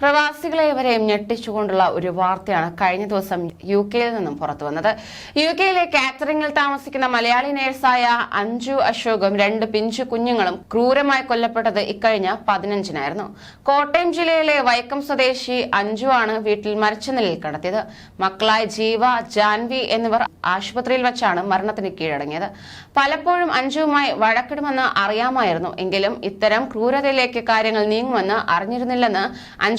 പ്രവാസികളെ ഇവരെയും ഞെട്ടിച്ചുകൊണ്ടുള്ള ഒരു വാർത്തയാണ് കഴിഞ്ഞ ദിവസം യു കെയിൽ നിന്നും പുറത്തു വന്നത്. യു കെയിലെ കാറ്ററിംഗിൽ താമസിക്കുന്ന മലയാളി നേഴ്സായ അഞ്ജു അശോകും രണ്ട് പിഞ്ചു കുഞ്ഞുങ്ങളും ക്രൂരമായി കൊല്ലപ്പെട്ടത് ഇക്കഴിഞ്ഞ പതിനഞ്ചിനായിരുന്നു. കോട്ടയം ജില്ലയിലെ വൈക്കം സ്വദേശി അഞ്ജു ആണ് വീട്ടിൽ മരിച്ച നിലയിൽ കണ്ടെത്തിയത്. മക്കളായ ജീവ ജാൻവി എന്നിവർ ആശുപത്രിയിൽ വെച്ചാണ് മരണത്തിന് കീഴടങ്ങിയത്. പലപ്പോഴും അഞ്ജുവുമായി വഴക്കിടുമെന്ന് അറിയാമായിരുന്നു. എങ്കിലും ഇത്തരം ക്രൂരതയിലേക്ക് കാര്യങ്ങൾ നീങ്ങുമെന്ന് അറിഞ്ഞിരുന്നില്ലെന്ന്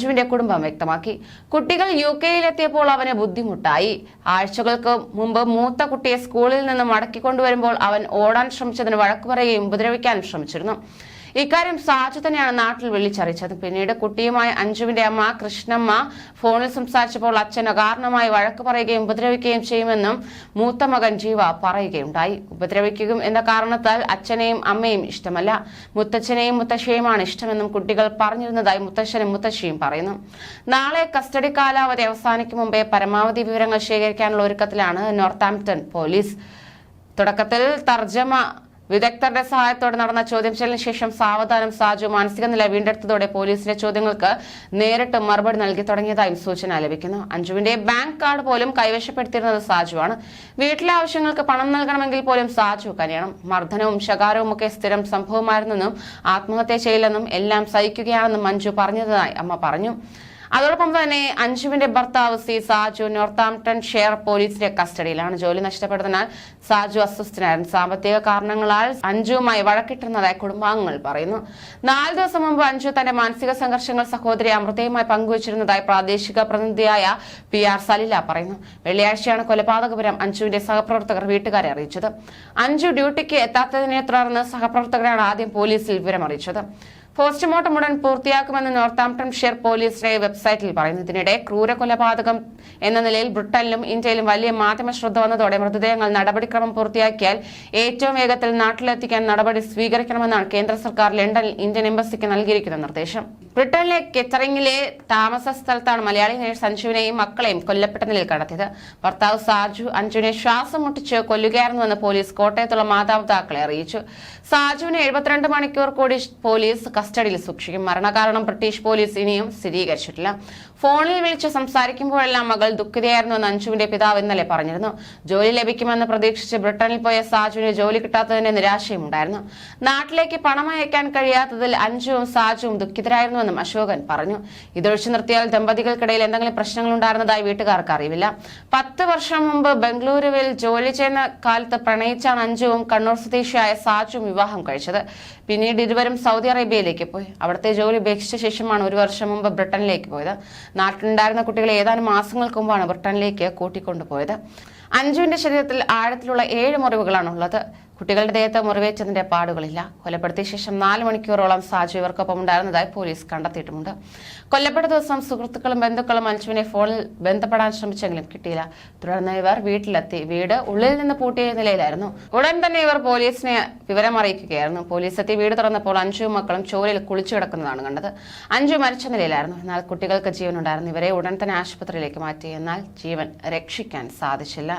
അഞ്ജുവിന്റെ കുടുംബം വ്യക്തമാക്കി. കുട്ടികൾ യു കെയിലെത്തിയപ്പോൾ അവന് ബുദ്ധിമുട്ടായി. ആഴ്ചകൾക്ക് മുമ്പ് മൂത്ത കുട്ടിയെ സ്കൂളിൽ നിന്ന് മടക്കിക്കൊണ്ടുവരുമ്പോൾ അവൻ ഓടാൻ ശ്രമിച്ചതിന് വഴക്കു പറയുകയും ഉപദ്രവിക്കാനും ശ്രമിച്ചിരുന്നു. ഇക്കാര്യം സാജു തന്നെയാണ് നാട്ടിൽ വിളിച്ചറിയിച്ചത്. പിന്നീട് കുട്ടിയുമായി അഞ്ജുവിന്റെ അമ്മ കൃഷ്ണമ്മ ഫോണിൽ സംസാരിച്ചപ്പോൾ അച്ഛൻ അകാരണമായി വഴക്ക് പറയുകയും ഉപദ്രവിക്കുകയും ചെയ്യുമെന്നും മൂത്ത മകൻ ജീവ പറയുകയുണ്ടായി. ഉപദ്രവിക്കുകയും എന്ന കാരണത്താൽ അച്ഛനെയും അമ്മയും ഇഷ്ടമല്ല. മുത്തച്ഛനെയും മുത്തശ്ശിയുമാണ് ഇഷ്ടമെന്നും കുട്ടികൾ പറഞ്ഞിരുന്നതായി മുത്തശ്ശനും മുത്തശ്ശിയും പറയുന്നു. നാളെ കസ്റ്റഡി കാലാവധി അവസാനിക്കും മുമ്പേ പരമാവധി വിവരങ്ങൾ ശേഖരിക്കാനുള്ള ഒരുക്കത്തിലാണ് നോർത്താംപ്ടൺ പോലീസ്. തുടക്കത്തിൽ തർജമ വിദഗ്ധരുടെ സഹായത്തോടെ നടന്ന ചോദ്യം ശേഷം സാവധാനം സാജു മാനസിക നില വീണ്ടെടുത്തതോടെ പോലീസിന്റെ ചോദ്യങ്ങൾക്ക് നേരിട്ട് മറുപടി നൽകി തുടങ്ങിയതായും സൂചന ലഭിക്കുന്നു. അഞ്ജുവിന്റെ ബാങ്ക് കാർഡ് പോലും കൈവശപ്പെടുത്തിയിരുന്നത് സാജുവാണ്. വീട്ടിലെ ആവശ്യങ്ങൾക്ക് പണം നൽകണമെങ്കിൽ പോലും സാജു കനിയണം. മർദ്ദനവും ശകാരവും ഒക്കെ സ്ഥിരം സംഭവമായിരുന്നെന്നും ആത്മഹത്യ ചെയ്യില്ലെന്നും എല്ലാം സഹിക്കുകയാണെന്നും മഞ്ജു പറഞ്ഞതായി അമ്മ പറഞ്ഞു. അതോടൊപ്പം തന്നെ അഞ്ജുവിന്റെ ഭർത്താവ് സി സാജു നോർത്താംപ്ടൺ ഷെയർ പോലീസിന്റെ കസ്റ്റഡിയിലാണ്. ജോലി നഷ്ടപ്പെടുന്നതിനാൽ സാജു അസ്വസ്ഥനായിരുന്നു. സാമ്പത്തിക കാരണങ്ങളാൽ അഞ്ജുവുമായി വഴക്കിട്ടുന്നതായി കുടുംബാംഗങ്ങൾ പറയുന്നു. നാല് ദിവസം മുമ്പ് അഞ്ജു തന്റെ മാനസിക സംഘർഷങ്ങൾ സഹോദരി അമൃതയുമായി പങ്കുവച്ചിരുന്നതായി പ്രാദേശിക പ്രതിനിധിയായ പി ആർ സലില പറയുന്നു. വെള്ളിയാഴ്ചയാണ് കൊലപാതകപുരം അഞ്ജുവിന്റെ സഹപ്രവർത്തകർ വീട്ടുകാരെ അറിയിച്ചത്. അഞ്ജു ഡ്യൂട്ടിക്ക് എത്താത്തതിനെ തുടർന്ന് സഹപ്രവർത്തകരാണ് ആദ്യം പോലീസിൽ വിവരമറിയിച്ചത്. പോസ്റ്റ്മോർട്ടം ഉടൻ പൂർത്തിയാക്കുമെന്ന് നോർത്താംപ്ടൺഷെയർ പോലീസിന്റെ വെബ്സൈറ്റിൽ പറയുന്നു. ഇതിനിടെ ക്രൂര കൊലപാതകം എന്ന നിലയിൽ ബ്രിട്ടനിലും ഇന്ത്യയിലും വലിയ മാധ്യമ ശ്രദ്ധ വന്നതോടെ മൃതദേഹങ്ങൾ നടപടിക്രമം പൂർത്തിയാക്കിയാൽ ഏറ്റവും വേഗത്തിൽ നാട്ടിലെത്തിക്കാൻ നടപടി സ്വീകരിക്കണമെന്നാണ് കേന്ദ്ര സർക്കാർ ലണ്ടനിൽ ഇന്ത്യൻ എംബസിക്ക് നൽകിയിരിക്കുന്ന നിർദ്ദേശം. ബ്രിട്ടനിലെ കെറ്ററിംഗിലെ താമസ സ്ഥലത്താണ് മലയാളി നേഴ്സ് അഞ്ജുവിനെയും മക്കളെയും കൊല്ലപ്പെട്ട നിലയിൽ കടത്തിയത് ഭർത്താവ് സാജു അഞ്ജുവിനെ ശ്വാസം മുട്ടിച്ച് കൊല്ലുകയായിരുന്നുവെന്ന് പോലീസ് കോട്ടയത്തുള്ള മാതാപിതാക്കളെ അറിയിച്ചു. സാജുവിനെ എഴുപത്തിരണ്ട് മണിക്കൂർ കൂടി പോലീസ് കസ്റ്റഡിയിൽ സൂക്ഷിക്കും. മരണകാരണം ബ്രിട്ടീഷ് പോലീസ് ഇനിയും സ്ഥിരീകരിച്ചിട്ടില്ല. ഫോണിൽ വിളിച്ച് സംസാരിക്കുമ്പോഴെല്ലാം മകൾ ദുഃഖിതയായിരുന്നുവെന്ന് അഞ്ജുവിന്റെ പിതാവ് ഇന്നലെ പറഞ്ഞിരുന്നു. ജോലി ലഭിക്കുമെന്ന് പ്രതീക്ഷിച്ച് ബ്രിട്ടനിൽ പോയ സാജുവിന് ജോലി കിട്ടാത്തതിന്റെ നിരാശയും ഉണ്ടായിരുന്നു. നാട്ടിലേക്ക് പണം അയക്കാൻ കഴിയാത്തതിൽ അഞ്ജുവും സാജുവും ദുഃഖിതരായിരുന്നുവെന്നും അശോകൻ പറഞ്ഞു. ഇതൊഴിച്ചു നിർത്തിയാൽ ദമ്പതികൾക്കിടയിൽ എന്തെങ്കിലും പ്രശ്നങ്ങൾ ഉണ്ടായിരുന്നതായി വീട്ടുകാർക്ക് അറിവില്ല. പത്ത് വർഷം മുമ്പ് ബംഗളൂരുവിൽ ജോലി ചെയ്യുന്ന കാലത്ത് പ്രണയിച്ചാണ് അഞ്ജുവും കണ്ണൂർ സ്വദേശിയായ സാജുവും വിവാഹം കഴിച്ചത്. പിന്നീട് ഇരുവരും സൗദി അറേബ്യയിലേക്ക് പോയി. അവിടുത്തെ ജോലി ഉപേക്ഷിച്ച ശേഷമാണ് ഒരു വർഷം മുമ്പ് ബ്രിട്ടനിലേക്ക് പോയത്. നാട്ടിലുണ്ടായിരുന്ന കുട്ടികളെ ഏതാനും മാസങ്ങൾക്ക് മുമ്പാണ് ബ്രിട്ടനിലേക്ക് കൂട്ടിക്കൊണ്ടുപോയത്. അഞ്ജുവിന്റെ ശരീരത്തിൽ ആഴത്തിലുള്ള ഏഴ് മുറിവുകളാണ് ഉള്ളത് കുട്ടികളുടെ ദേഹത്ത് മുറിവേറ്റതിന്റെ പാടുകളില്ല. കൊലപ്പെടുത്തിയ ശേഷം നാല് മണിക്കൂറോളം സാജു ഇവർക്കൊപ്പം ഉണ്ടായിരുന്നതായി പോലീസ് കണ്ടെത്തിയിട്ടുമുണ്ട്. കൊല്ലപ്പെട്ട ദിവസം സുഹൃത്തുക്കളും ബന്ധുക്കളും അഞ്ചുവിനെ ഫോണിൽ ബന്ധപ്പെടാൻ ശ്രമിച്ചെങ്കിലും കിട്ടിയില്ല. തുടർന്ന് ഇവർ വീട്ടിലെത്തി. വീട് ഉള്ളിൽ നിന്ന് പൂട്ടിയ നിലയിലായിരുന്നു. ഉടൻ തന്നെ ഇവർ പോലീസിനെ വിവരം അറിയിക്കുകയായിരുന്നു പോലീസ് എത്തി വീട് തുറന്നപ്പോൾ അഞ്ജുവും മക്കളും ചോരയിൽ കുളിച്ചു കിടക്കുന്നതാണ് കണ്ടത്. അഞ്ചു മരിച്ച നിലയിലായിരുന്നു. എന്നാൽ കുട്ടികൾക്ക് ജീവനുണ്ടായിരുന്നു. ഇവരെ ഉടൻ തന്നെ ആശുപത്രിയിലേക്ക് മാറ്റി. എന്നാൽ ജീവൻ രക്ഷിക്കാൻ സാധിച്ചില്ല.